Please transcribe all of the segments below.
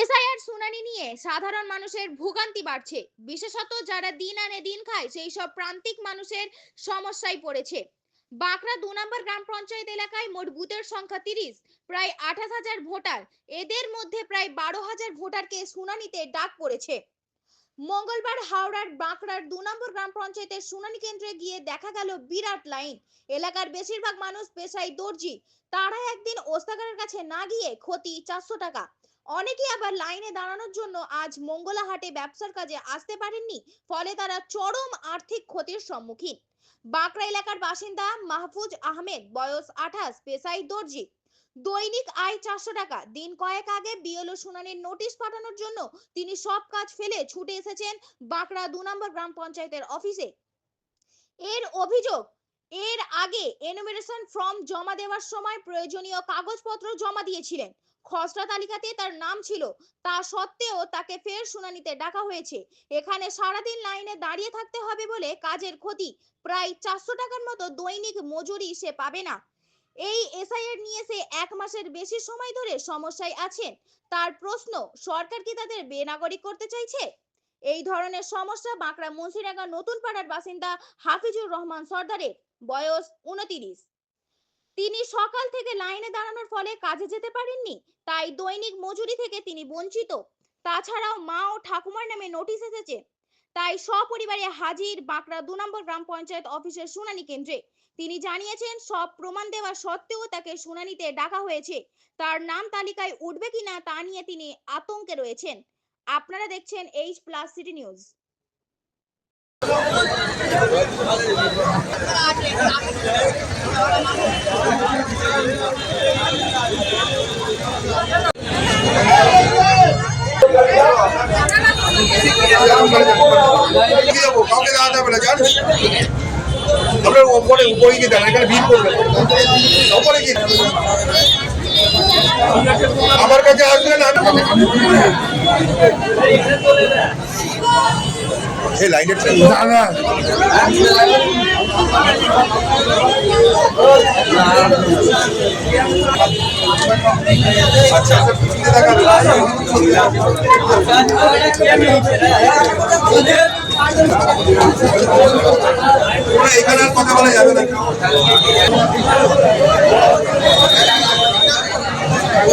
SIR শুনানি নিয়ে সাধারণ মানুষের ভোগান্তি বাড়ছে। বিশেষত যারা দিন আনে দিন খায়, সেই সব প্রান্তিক মানুষের সমস্যায় পড়েছে। বাঁকড়া দু নম্বর গ্রাম পঞ্চায়েত এলাকায় মোট বুথের সংখ্যা তিরিশ, প্রায় আঠাশ হাজার ভোটার। এদের মধ্যে প্রায় বারো হাজার ভোটারকে শুনানিতে ডাক পড়েছে। মঙ্গলবার হাওড়ার বাঁকড়ার দু নম্বর গ্রাম পঞ্চায়েতের শুনানি কেন্দ্রে গিয়ে দেখা গেল বিরাট লাইন। এলাকার বেশিরভাগ মানুষ পেশায় দর্জি। তারা একদিন ওস্তাগারের কাছে না গিয়ে ক্ষতি চারশো টাকা। অনেকে আবার লাইনে দাঁড়ানোর জন্য আজ মঙ্গলাহাটে ব্যবসার কাজে আসতে পারেননি, ফলে তারা চরম আর্থিক ক্ষতির সম্মুখীন। বাঁকড়া এলাকার বাসিন্দা মাহফুজ আহমেদ, বয়স আঠাশ পেশাই দর্জি। দৈনিক আয় চারশো টাকা, দিন কয়েক আগে বিএলও শুনানির নোটিশ পাঠানোর জন্য তিনি সব কাজ ফেলে ছুটে এসেছেন বাঁকড়া দু নম্বর গ্রাম পঞ্চায়েতের অফিসে। এর অভিযোগ, এর আগে এনুমেরেশন ফর্ম জমা দেওয়ার সময় প্রয়োজনীয় কাগজপত্র জমা দিয়েছিলেন। খসড়া তালিকাতে তার নাম ছিল। তা সত্ত্বেও তাকে ফের শুনানিতে ডাকা হয়েছে। এখানে সারাদিন লাইনে দাঁড়িয়ে থাকতে হবে বলে কাজের ক্ষতি। প্রায় চারশো টাকার মতো দৈনিক মজুরি সে পাবে না। এই এসআইআর নিয়ে সে এক মাসের বেশি সময় ধরে সমস্যায় আছেন। তার প্রশ্ন, সরকার কি তাদের বেনাগরিক করতে চাইছে? এই ধরনের সমস্যা বাঁকড়া মুন্সিডাঙ্গা নতুন পাড়ার বাসিন্দা হাফিজুর রহমান সর্দারের। বয়স উনতিরিশ তিনি সকাল থেকে লাইনে দাঁড়ানোর ফলে কাজে যেতে পারেননি, তাই দৈনিক মজুরি থেকে তিনি বঞ্চিত। তাছাড়াও মা ও ঠাকুমার নামে নোটিশ এসেছে, তাই সপরিবারে হাজির বাঁকড়া দু নম্বর গ্রাম পঞ্চায়েত অফিসের শুনানি কেন্দ্রে। তিনি জানিয়েছেন, সব প্রমাণ দেওয়া সত্ত্বেও তাকে শুনানিতে ডাকা হয়েছে। তার নাম তালিকায় উঠবে কিনা তা নিয়ে তিনি আতঙ্কে রয়েছেন। আপনারা দেখছেন এইচ প্লাস সিটি নিউজ কাউকে দেওয়া যাবে না জানিস আপনার উপরে উপরে গিয়ে দেন এখানে ভিড় করবেন উপরে গিয়ে আমার কাছে আসবেন আমি এই লাইনের আচ্ছা পিছনে এখানে আর কথা বলা যাবে না।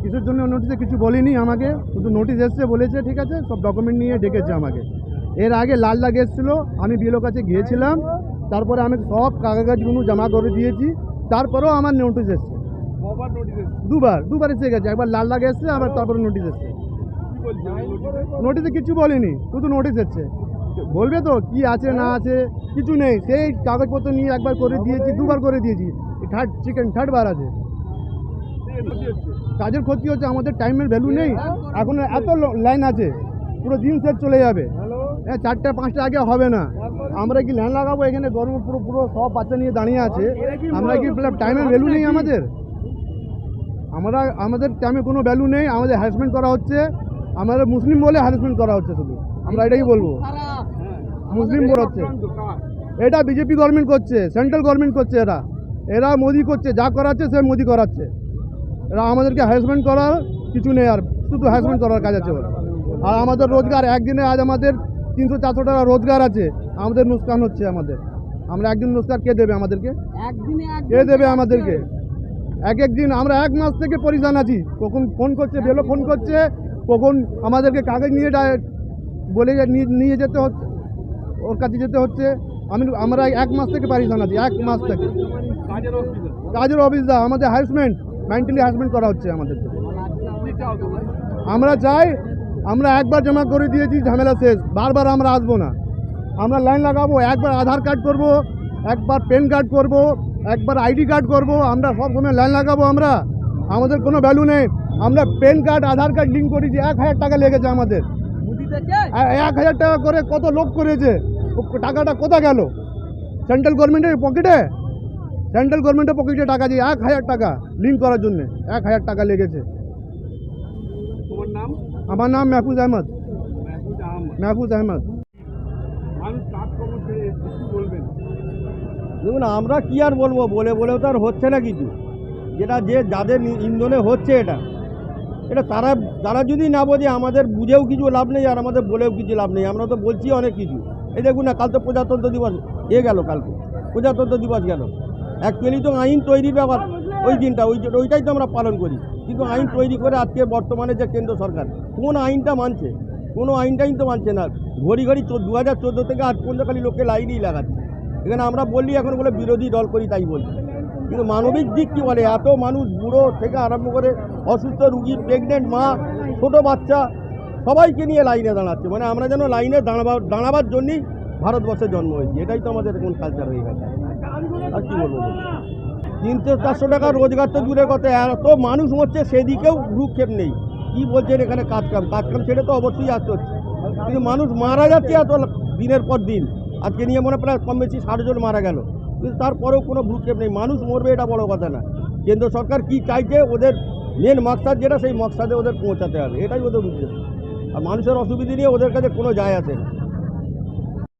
কিসের জন্য নোটিশে কিছু বলিনি আমাকে শুধু নোটিশ এসছে বলেছে ঠিক আছে সব ডকুমেন্ট নিয়ে ডেকেছে আমাকে। এর আগে লাল লাগ এসেছিল আমি বিএলও কাছে গিয়েছিলাম তারপরে আমি সব কাগজগুলো জমা করে দিয়েছি তারপরেও আমার নোটিশ এসছে। দুবার দুবার এসে গেছে একবার লাল লাগ এসছে আবার তারপরে নোটিশ এসছে। নোটিশে কিছু বলেনি শুধু নোটিশ এসছে। বলবে তো কি আছে না আছে কিছু নেই সেই কাগজপত্র নিয়ে একবার করে দিয়েছি দুবার করে দিয়েছি থার্ড চিকেন থার্ড বার আছে। কাজের ক্ষতি হচ্ছে, আমাদের টাইমের ভ্যালু নেই। এখন এত লাইন আছে, পুরো দিন শেষ চলে যাবে। হ্যাঁ চারটা, পাঁচটা আগে হবে না। আমরা কি লাইন লাগাবো? এখানে গরম পুরো পুরো সব বাচ্চা নিয়ে দাঁড়িয়ে আছে। আমরা কি টাইমের ভ্যালু নেই আমাদের? আমরা, আমাদের টাইমে কোনো ভ্যালু নেই। আমাদের হ্যারাসমেন্ট করা হচ্ছে। আমাদের মুসলিম বলে হ্যারাসমেন্ট করা হচ্ছে শুধু। আমরা এটাই বলব। মুসলিম বলে হচ্ছে। এটা বিজেপি গভর্নমেন্ট করছে সেন্ট্রাল গভর্নমেন্ট করছে এরা। এরা মোদি করছে, যা করাচ্ছে সে মোদি করাচ্ছে। এরা আমাদেরকে হ্যারাসমেন্ট করার কিছু নেই আর শুধু হ্যারাসমেন্ট করার কাজ আছে ওর। আর আমাদের রোজগার একদিনে আজ আমাদের তিনশো চারশো টাকা রোজগার আছে আমাদের নুকসান হচ্ছে আমাদের। আমরা একদিন রোজগার কে দেবে আমাদেরকে? কে দেবে আমাদেরকে? এক এক দিন আমরা এক মাস থেকে পরিশান আছি। কখন ফোন করছে বেলো ফোন করছে কখন আমাদেরকে কাগজ নিয়ে বলে যে নিয়ে- নিয়ে যেতে হচ্ছে ওর কাছে যেতে হচ্ছে। আমি আমরা এক মাস থেকে পারিশান আছি এক মাস থেকে। কাজের অফিস কাজের অফিসদা আমাদের হ্যারাসমেন্ট মেন্টালি হ্যারাসমেন্ট করা হচ্ছে আমাদের আমরা চাই, আমরা একবার জমা করে দিয়েছি, ঝামেলা শেষ। বারবার আমরা আসব না। আমরা লাইন লাগাবো, একবার আধার কার্ড করব, একবার পেন কার্ড করব, একবার আইডি কার্ড করব, আমরা সব সময় লাইন লাগাবো আমরা। আমাদের কোনো ভ্যালু নেই। আমরা PAN card, Aadhaar card link করেছি, এক হাজার টাকা লেগেছে আমাদের। এক হাজার টাকা করে কত লোক করেছে? টাকাটা কোথা গেল? সেন্ট্রাল গভর্নমেন্টের পকেটে সেন্ট্রাল গভর্নমেন্টের পকেটে টাকা দিয়ে এক হাজার টাকা লিঙ্ক করার জন্য এক হাজার টাকা লেগেছে। তোমার নাম? আমার নাম মেহফুজ আহমদ। মেহফুজ আহমদ। দেখুন আমরা কি আর বলব? বলে বলেও তো আর হচ্ছে না কিছু। যেটা যে যাদের ইন্ধনে হচ্ছে এটা। এটা তারা তারা যদি না বোঝে আমাদের বুঝেও কিছু লাভ নেই আর আমাদের বলেও কিছু লাভ নেই। আমরা তো বলছি অনেক কিছু। এই দেখুন না কাল তো প্রজাতন্ত্র দিবস। এ গেল কালকে। প্রজাতন্ত্র দিবস গেল। অ্যাকচুয়ালি তো আইন তৈরির ব্যাপার। ওই দিনটা, ওই ওইটাই তো আমরা পালন করি। কিন্তু আইন তৈরি করে আজকে বর্তমানে যে কেন্দ্র সরকার, কোন আইনটা মানছে? কোনো আইনটাই তো মানছে না। ঘড়ি ঘড়ি দু হাজার চোদ্দ থেকে আজ পর্যন্ত খালি লোকে লাইনই লাগাচ্ছে। এখানে আমরা বললি, এখন বলে বিরোধী দল করি, তাই বলছি। কিন্তু মানবিক দিক কি বলে? এত মানুষ, বুড়ো থেকে আরম্ভ করে অসুস্থ রুগী প্রেগনেন্ট মা, ছোট বাচ্চা, সবাইকে নিয়ে লাইনে দাঁড়াচ্ছে। মানে আমরা যেন লাইনে দাঁড়াবার দাঁড়াবার জন্যই ভারতবর্ষে জন্ম হয়েছি। এটাই তো আমাদের এখন কালচার হয়ে গেছে। আর কি বলব? তিনশো চারশো টাকা রোজগার তো দূরের কথা এত মানুষ হচ্ছে সেদিকেও ভ্রুক্ষেপ নেই। কি বলছেন এখানে কাজ কাম কাজ কাম ছেড়ে তো অবশ্যই আসতে হচ্ছে। কিন্তু মানুষ মারা যাচ্ছে এত দিনের পর দিন। আজকে নিয়ে মনে প্রায় কম বেশি ষাট জন মারা গেল। কিন্তু তারপরেও কোনো ভ্রুক্ষেপ নেই। মানুষ মরবে এটা বড় কথা না। কেন্দ্র সরকার কি চাইছে? ওদের মেন মকসাদ যেটা, সেই মকসাদে ওদের পৌঁছাতে হবে। এটাই ওদের উদ্দেশ্য। আর মানুষের অসুবিধে নিয়ে ওদের কাছে কোনো যায় আসে না।